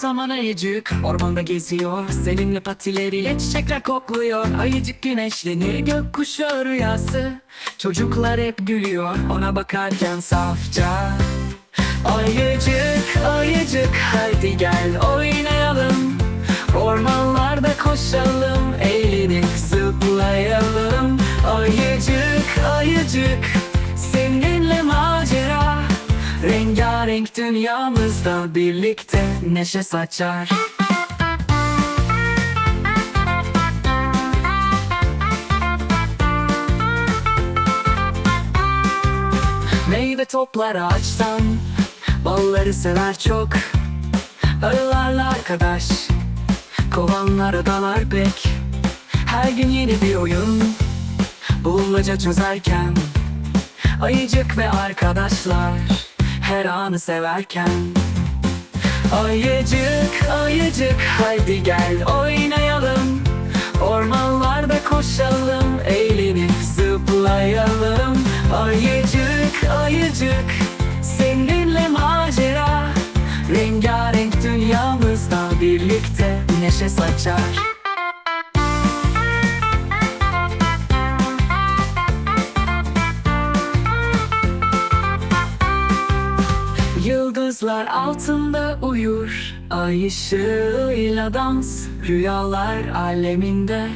zaman ayıcık Ormanda geziyor. Seninle patileriyle çiçekler kokluyor. Ayıcık güneşlenir gökkuşağı rüyası. Çocuklar hep gülüyor Ona bakarken safça. Ayıcık ayıcık hadi gel oynayalım. Ormanlarda koşalım Rengarenk dünyamızda birlikte neşe saçar. Meyve toplar ağaçtan Balları sever çok. Arılarla arkadaş Kovanlara dalar pek. Her gün yeni bir oyun Bulmaca çözerken Ayıcık ve arkadaşlar Her anı severken. Ayıcık, ayıcık Haydi gel oynayalım. Ormanlarda koşalım Eğlenip zıplayalım. Ayıcık, ayıcık Seninle macera. Rengarenk dünyamızda birlikte neşe saçar Yıldızlar altında uyur Ay ışığıyla dans. Rüyalar aleminde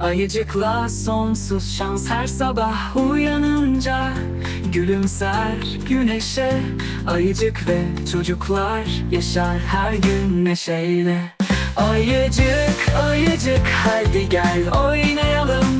Ayıcıkla sonsuz şans. Her sabah uyanınca Gülümser güneşe. Ayıcık ve çocuklar Yaşar her gün neşeyle. Ayıcık ayıcık Hadi gel oynayalım